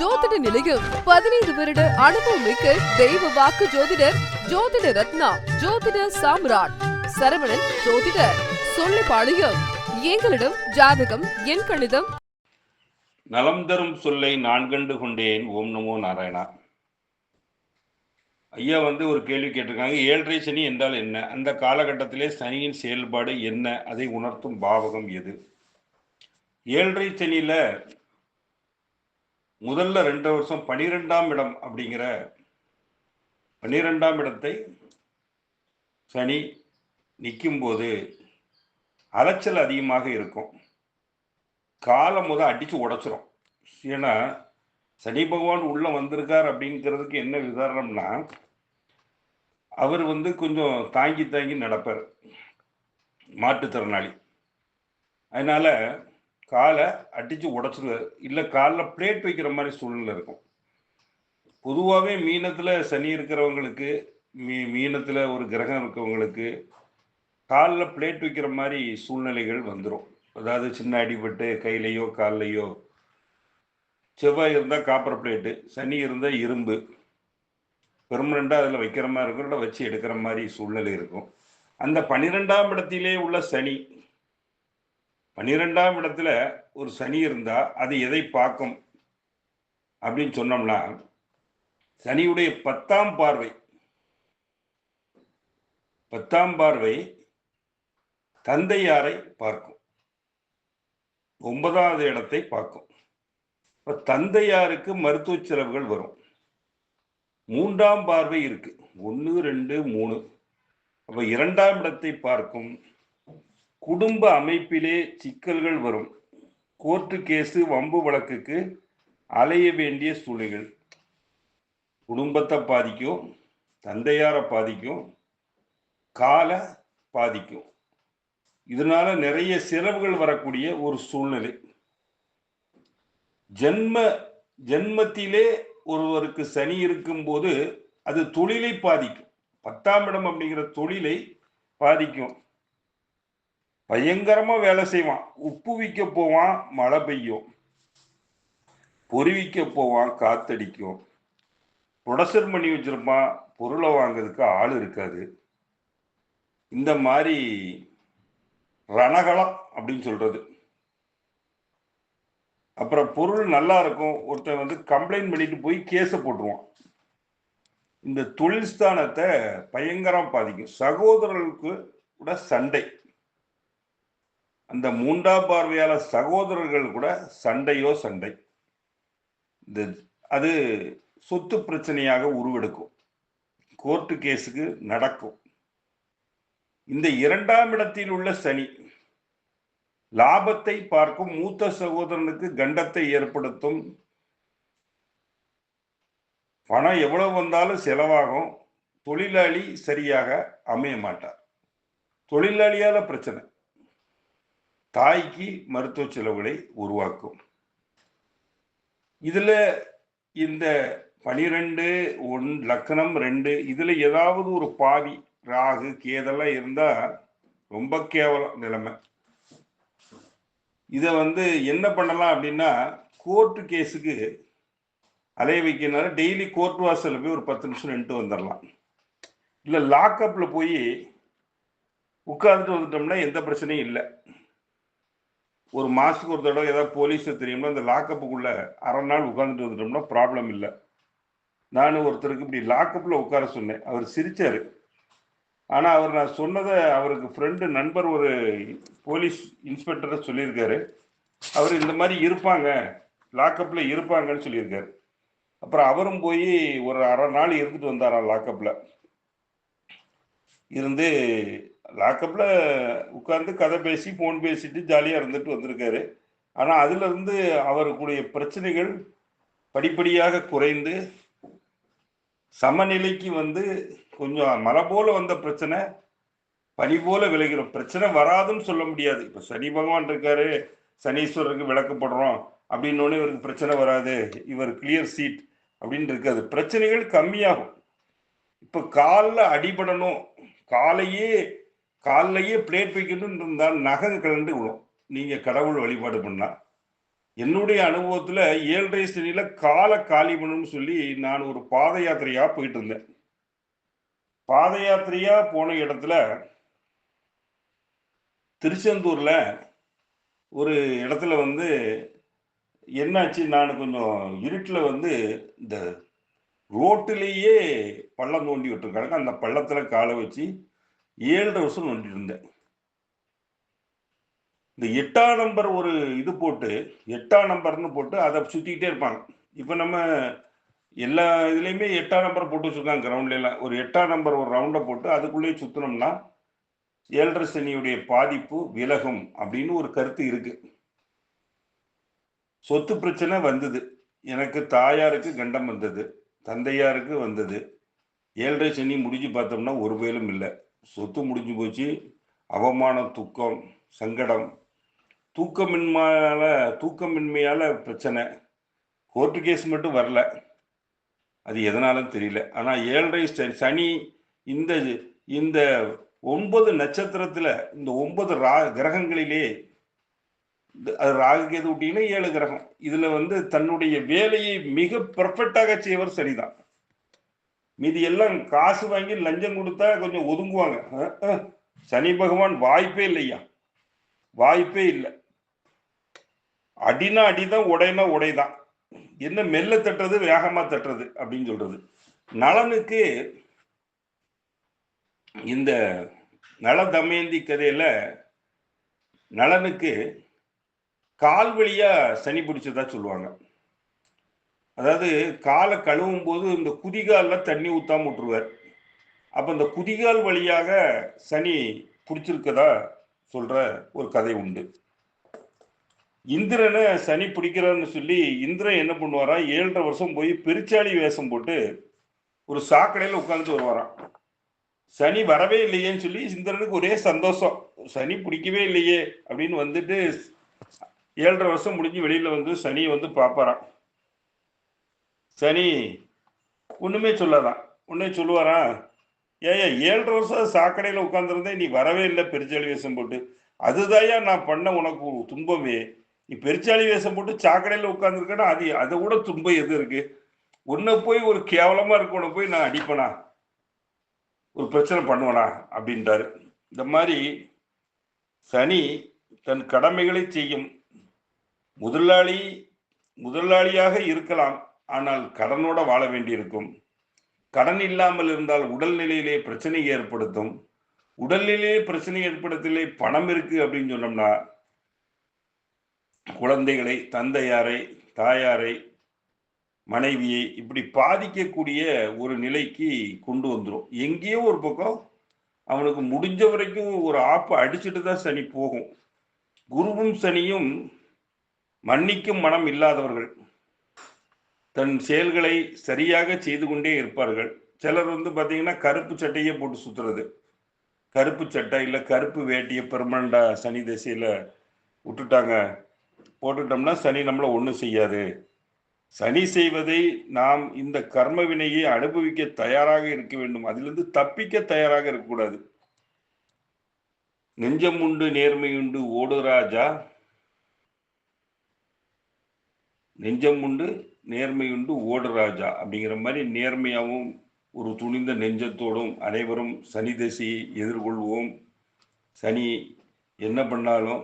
ஜோதிட நிலையம் பதினைந்து வருட அனுபவம் மிக்க தெய்வ வாக்கு ஜோதிடர் ஜோதிட ரத்னா ஜோதிட சாம்ராட். சரவணன் ஜோதிடர். சொல்லிப்பாளையம் எங்களிடம் ஜாதகம் என் கணிதம். நலம் தரும் சொல்லை நான் கண்டு கொண்டேன். ஓம் நமோ நாராயணா. ஐயா வந்து ஒரு கேள்வி கேட்டிருக்காங்க. ஏழரை சனி என்றால் என்ன? அந்த காலகட்டத்திலே சனியின் செயல்பாடு என்ன? அதை உணர்த்தும் பாவகம் எது? ஏழரை சனியில முதல்ல ரெண்டு வருஷம் பனிரெண்டாம் இடம் அப்படிங்கிற பன்னிரெண்டாம் இடத்தை சனி நிற்கும்போது அலைச்சல் அதிகமாக இருக்கும். காலம் முத அடித்து உடச்சிரும். ஏன்னா சனி பகவான் உள்ளே வந்திருக்கார் அப்படிங்கிறதுக்கு என்ன விதாரணம்னா அவர் வந்து கொஞ்சம் தாங்கி தாங்கி நடப்பார். மாற்றுத்திறனாளி. அதனால காலை அடிச்சு உடைச்சிருவார். இல்லை காலில் பிளேட் வைக்கிற மாதிரி சூழ்நிலை இருக்கும். பொதுவாகவே மீனத்தில் சனி இருக்கிறவங்களுக்கு மீ மீனத்தில் ஒரு கிரகம் இருக்கிறவங்களுக்கு காலில் பிளேட் வைக்கிற மாதிரி சூழ்நிலைகள் வந்துடும் அதாவது சின்ன அடிபட்டு கையிலையோ கால்லையோ செவ்வாய் இருந்தால் காப்பர் பிளேட்டு சனி இருந்தால் இரும்பு. பெர்மனண்டாக அதில் வைக்கிற மாதிரி இருக்கும் இல்லை வச்சு எடுக்கிற மாதிரி சூழ்நிலை இருக்கும். அந்த பன்னிரெண்டாம் இடத்திலே உள்ள சனி பன்னிரெண்டாம் இடத்துல ஒரு சனி இருந்தால் அது எதை பார்க்கும்? அப்படின்னு சொன்னோம்னா சனியுடைய பத்தாம் பார்வை. பத்தாம் பார்வை தந்தையாரை பார்க்கும். ஒன்பதாவது இடத்தை பார்க்கும். இப்போ தந்தையாருக்கு மருத்துவ செலவுகள் வரும். மூன்றாம் பார்வை இருக்கு. ஒன்று ரெண்டு மூணு. அப்போ இரண்டாம் இடத்தை பார்க்கும். குடும்ப அமைப்பிலே சிக்கல்கள் வரும். கோர்ட்டு கேஸு வம்பு வழக்குக்கு அலைய வேண்டிய சூழ்நிலைகள். குடும்பத்தை பாதிக்கும் தந்தையாரை பாதிக்கும் காலை பாதிக்கும். இதனால நிறைய செலவுகள் வரக்கூடிய ஒரு சூழ்நிலை. ஜென்ம ஜென்மத்திலே ஒருவருக்கு சனி இருக்கும்போது அது தொழிலை பாதிக்கும். பத்தாம் இடம் அப்படிங்கிற தொழிலை பாதிக்கும். பயங்கரமா வேலை செய்வான். உப்பு விற்க போவான் மழை பெய்யும். பொறிவிக்க போவான் காத்தடிக்கும். ப்ரொடக்ஷன் பண்ணி வச்சிருப்பான் பொருளை வாங்குறதுக்கு ஆள் இருக்காது. இந்த மாதிரி ரணகலம் அப்படின்னு சொல்றது. அப்புறம் பொருள் நல்லா இருக்கும். ஒருத்தன் வந்து கம்ப்ளைண்ட் பண்ணிட்டு போய் கேஸை போட்டுருவான். இந்த தொழில் ஸ்தானத்தை பயங்கரம் பாதிக்கும். சகோதரர்களுக்கு கூட சண்டை. அந்த மூன்றாம் பார்வையால் சகோதரர்கள் கூட சண்டையோ சண்டை. இந்த அது சொத்து பிரச்சனையாக உருவெடுக்கும். கோர்ட்டு கேஸுக்கு நடக்கும். இந்த இரண்டாம் இடத்தில் உள்ள சனி லாபத்தை பார்க்கும் மூத்த சகோதரனுக்கு கண்டத்தை ஏற்படுத்தும். பணம் எவ்வளவு வந்தாலும் செலவாகும். தொழிலாளி சரியாக அமைய மாட்டார். தொழிலாளியால் பிரச்சனை. தாய்க்கு மருத்துவ செலவுகளை உருவாக்கும். இதில் இந்த பனிரெண்டு ஒன் லக்கணம் ரெண்டு இதில் ஏதாவது ஒரு பாவி ராகு கேதெல்லாம் இருந்தால் ரொம்ப கேவலம் நிலைமை. இதை வந்து என்ன பண்ணலாம் அப்படின்னா கோர்ட்டு கேஸுக்கு அலைய வைக்கிறனால டெய்லி கோர்ட் வாசலில் போய் ஒரு பத்து நிமிஷம் நின்றுட்டு வந்துடலாம் இல்லை லாக்அப்பில் போய் உட்காந்துட்டு வந்துட்டோம்னா எந்த பிரச்சனையும் இல்லை. ஒரு மாதத்துக்கு ஒரு தடவை ஏதாவது போலீஸ் தெரியும்னா அந்த லாக்கப்புக்குள்ளே அரை நாள் உட்காந்துட்டு வந்துட்டோம்னா ப்ராப்ளம் இல்லை. நான் ஒருத்தருக்கு இப்படி லாக்கப்பில் உட்கார சொன்னேன். அவர் சிரிச்சாரு. ஆனால் அவர் நான் சொன்னதை அவருக்கு ஃப்ரெண்டு நண்பர் ஒரு போலீஸ் இன்ஸ்பெக்டரை சொல்லியிருக்காரு. அவர் இந்த மாதிரி இருப்பாங்க லாக்கப்பில் இருப்பாங்கன்னு சொல்லியிருக்காரு. அப்புறம் அவரும் போய் ஒரு அரை நாள் இருந்துட்டு வந்தாராம் லாக்கப்பில் இருந்து லாக்கப்பில் உட்கார்ந்து கதை பேசி ஃபோன் பேசிட்டு ஜாலியாக இருந்துட்டு வந்திருக்காரு. ஆனால் அதிலிருந்து அவருக்குடைய பிரச்சனைகள் படிப்படியாக குறைந்து சமநிலைக்கு வந்து கொஞ்சம் மலை போல வந்த பிரச்சனை பனி போல விளைகிற பிரச்சனை வராதுன்னு சொல்ல முடியாது. இப்போ சனி பகவான் இருக்காரு சனீஸ்வரருக்கு விளக்கப்படுறோம் அப்படின்னு இவருக்கு பிரச்சனை வராது. இவர் கிளியர் சீட் அப்படின்னு இருக்காது. பிரச்சனைகள் கம்மியாகும். இப்போ காலில் அடிபடணும். காலையே காலையே பிளேட் வைக்கணும்னு இருந்தால் நகை கலண்டு விழும் நீங்கள் கடவுள் வழிபாடு பண்ணா. என்னுடைய அனுபவத்துல ஏழரை சனியில காலை காலி பண்ணணும்னு சொல்லி நான் ஒரு பாத யாத்திரையா போயிட்டு இருந்தேன். பாத யாத்திரையா போன இடத்துல திருச்செந்தூர்ல ஒரு இடத்துல வந்து என்னாச்சு? நான் கொஞ்சம் இருட்டில் வந்து இந்த ரோட்டிலேயே பள்ளம் தோண்டி விட்டுருக்காங்க அந்த பள்ளத்தில் காலை வச்சு ஏழரை வருஷம் நோண்டிட்டு இருந்தேன். இந்த எட்டாம் நம்பர் ஒரு இது போட்டு எட்டாம் நம்பர்னு போட்டு அதை சுற்றிக்கிட்டே இருப்பாங்க. இப்போ நம்ம எல்லா இதுலேயுமே எட்டாம் நம்பர் போட்டு வச்சிருக்காங்க கிரவுண்ட்லாம் ஒரு எட்டாம் நம்பர் ஒரு ரவுண்டை போட்டு அதுக்குள்ளேயே சுற்றினோம்னா ஏழரை சனியுடைய பாதிப்பு விலகும் அப்படின்னு ஒரு கருத்து இருக்கு. சொத்து பிரச்சனை வந்தது. எனக்கு தாயாருக்கு கண்டம் வந்தது. தந்தையாருக்கு வந்தது. ஏழரை சனி முடிஞ்சு பார்த்தோம்னா ஒரு பயலும் இல்லை. சொத்து முடிஞ்சு போச்சு. அவமானம் துக்கம் சங்கடம். தூக்கமின்மையால் தூக்கமின்மையால் பிரச்சனை. கோர்ட்டு கேஸ் மட்டும் வரல. அது எதனாலும் தெரியல. ஆனால் ஏழரை சனி இந்த இந்த ஒன்பது நட்சத்திரத்தில் இந்த ஒன்பது ரா கிரகங்களிலே அது ராகு கேது ஊட்டினா ஏழு கிரகம். இதுல வந்து தன்னுடைய வேலையை மிக பர்ஃபெக்டாக செய்வர் சரிதான். மீதி எல்லாம் காசு வாங்கி லஞ்சம் கொடுத்தா கொஞ்சம் ஒதுங்குவாங்க. சனி பகவான் வாய்ப்பே இல்லையா? வாய்ப்பே இல்லை. அடினா அடிதான் உடைனா உடைதான். என்ன மெல்ல தட்டுறது வேகமா தட்டுறது அப்படின்னு சொல்றது. நலனுக்கு இந்த நல தமயந்தி கதையில நலனுக்கு கால் வழியா சனி பிடிச்சதா சொல்லுவாங்க. அதாவது காலை கழுவும் போது இந்த குதிகாலில் தண்ணி ஊத்தாம விட்டுருவார். அப்ப இந்த குதிகால் வழியாக சனி பிடிச்சிருக்கதா சொல்ற ஒரு கதை உண்டு. இந்திரனை சனி பிடிக்கிறான்னு சொல்லி இந்திரன் என்ன பண்ணுவாரா ஏழரை வருஷம் போய் பெருச்சாளி வேஷம் போட்டு ஒரு சாக்கடையில் உட்காந்துட்டு வருவாராம். சனி வரவே இல்லையேன்னு சொல்லி இந்திரனுக்கு ஒரே சந்தோஷம். சனி பிடிக்கவே இல்லையே அப்படின்னு வந்துட்டு ஏழரை வருஷம் முடிஞ்சு வெளியில் வந்து சனியை வந்து பார்ப்பாராம். சனி ஒன்றுமே சொல்லாதான் ஒன்றே சொல்லுவாராம் ஏயா ஏழரை வருஷம் சாக்கடையில் உட்காந்துருந்தே நீ வரவே இல்லை பெருச்சாளி வேஷம் போட்டு. அதுதாயா நான் பண்ண உனக்கு துன்பமே. நீ பெருச்சாளி வேஷம் போட்டு சாக்கடையில் உட்கார்ந்துருக்கனா அது அதை விட துன்பம் எது இருக்கு? உன்னை போய் ஒரு கேவலமாக இருக்கு உன்னை போய் நான் அடிப்பனா? ஒரு பிரச்சனை பண்ணுவனா? அப்படின்றாரு. இந்த மாதிரி சனி தன் கடமைகளை செய்யும் முதலாளி முதலாளியாக இருக்கலாம் ஆனால் கடனோட வாழ வேண்டியிருக்கும். கடன் இல்லாமல் இருந்தால் உடல்நிலையிலே பிரச்சனை ஏற்படுத்தும். உடல்நிலையிலே பிரச்சனை ஏற்படுத்தலே பணம் இருக்கு அப்படின்னு சொன்னோம்னா குழந்தைகளை தந்தையாரை தாயாரை மனைவியை இப்படி பாதிக்கக்கூடிய ஒரு நிலைக்கு கொண்டு வந்துடும் எங்கேயோ ஒரு பக்கம் அவனுக்கு முடிஞ்ச வரைக்கும் ஒரு ஆப்பை அடிச்சுட்டு தான் சனி போகும். குருவும் சனியும் மன்னிக்கும் மனம் இல்லாதவர்கள் தன் செயல்களை சரியாக செய்து கொண்டே இருப்பார்கள். சிலர் வந்து பார்த்தீங்கன்னா கருப்பு சட்டையே போட்டு சுற்றுறது கருப்பு சட்டை இல்லை கருப்பு வேட்டியை பெர்மனண்டாக சனி திசையில் விட்டுட்டாங்க. போட்டுட்டோம்னா சனி நம்மளை ஒன்றும் செய்யாது. சனி செய்வதை நாம் இந்த கர்ம வினையை அனுபவிக்க தயாராக இருக்க வேண்டும். அதிலிருந்து தப்பிக்க தயாராக இருக்கக்கூடாது. நெஞ்சம் உண்டு நேர்மையுண்டு ஓடு ராஜா. நெஞ்சம் உண்டு நேர்மையுண்டு ஓடு ராஜா அப்படிங்கிற மாதிரி நேர்மையாகவும் ஒரு துணிந்த நெஞ்சத்தோடும் அனைவரும் சனி திசையை எதிர்கொள்வோம். சனி என்ன பண்ணாலும்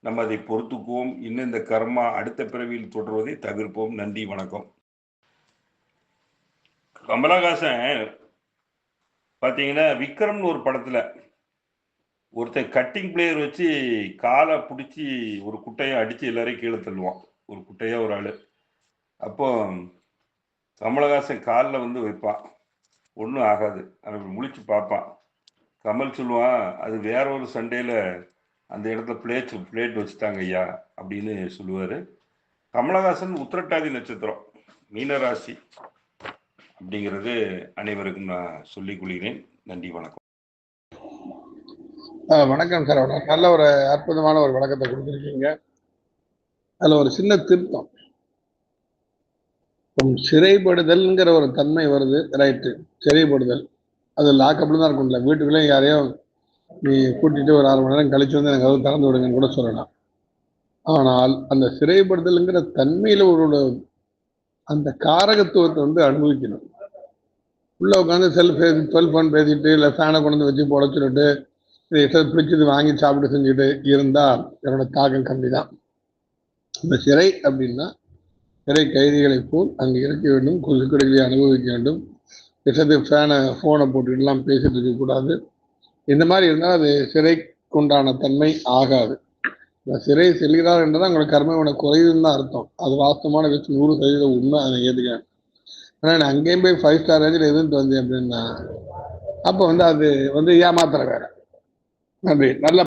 நம்ம அதை பொறுத்துக்குவோம். இன்னும் இந்த கர்மா அடுத்த பிறவியில் தொடர்வதை தவிர்ப்போம். நன்றி வணக்கம். கமலஹாசன் பார்த்தீங்கன்னா விக்ரம்னு ஒரு படத்தில் ஒருத்தன் கட்டிங் பிளேயர் வச்சு காலை பிடிச்சி ஒரு குட்டையை அடித்து எல்லாரையும் கீழே தள்ளுவான். ஒரு குட்டையா ஒரு ஆள். அப்போ கமலஹாசன் காலில் வந்து வைப்பான். ஒன்றும் ஆகாது. அவன் முழிச்சு பார்ப்பான். கமல் சொல்லுவான் அது வேற ஒரு சண்டேல அந்த இடத்துல பிளேட் பிளேட் வச்சுட்டாங்க ஐயா அப்படின்னு சொல்லுவார். கமலஹாசன் உத்திரட்டாதி நட்சத்திரம் மீனராசி அப்படிங்கிறது அனைவருக்கும் நான் சொல்லிக் கொள்கிறேன். நன்றி வணக்கம். வணக்கம் சார். வணக்கம். நல்ல ஒரு அற்புதமான ஒரு வணக்கத்தை கொடுத்துருக்கீங்க. அதில் ஒரு சின்ன திருத்தம். சிறைப்படுதல்ங்கிற ஒரு தன்மை வருது ரைட்டு சிறைப்படுதல். அது லாக்கப்பில் தான் இருக்கும்ல வீட்டுக்குள்ளே யாரையோ நீ கூட்டிட்டு ஒரு அரை மணி நேரம் கழிச்சு வந்து எனக்கு அது திறந்து விடுங்கன்னு கூட சொல்லலாம். ஆனால் அந்த சிறைப்படுதல்ங்கிற தன்மையில ஒரு அந்த காரகத்துவத்தை வந்து அனுபவிக்கணும். உள்ள உட்காந்து செல் பேசி ஃபோன் பேசிட்டு இல்லை ஃபேனை கொண்டு வந்து வச்சு போட சொல்லிட்டு எதாவது பிடிச்சது வாங்கி சாப்பிட்டு செஞ்சுட்டு இருந்தா என்னோட தாக்கம் கம்மி தான் இந்த சிறை அப்படின்னா சிறை கைதிகளை போல் அங்கே இருக்க வேண்டும் கொசுக்கடைகளை அனுபவிக்க வேண்டும். விஷத்து ஃபேனை ஃபோனை போட்டுட்டுலாம் பேசிட்டு இருக்கக்கூடாது இந்த மாதிரி இருந்தால் அது சிறைக்குண்டான தன்மை ஆகாது. இந்த சிறை செல்கிறார் என்றால் உங்களுக்கு கர்மவினை குறையுதுன்னு தான் அர்த்தம். அது வாஸ்தவமான விஷயம். நூறு சதவீதம் உண்மை அதை ஏற்றுக்கிறேன் ஆனால் நான் அங்கேயும் போய் ஃபைவ் ஸ்டார் ரேஞ்சில் எதிர்த்து வந்தேன் அப்படின்னா அப்போ வந்து அது வந்து ஏமாத்திர வேற நன்றி. நல்ல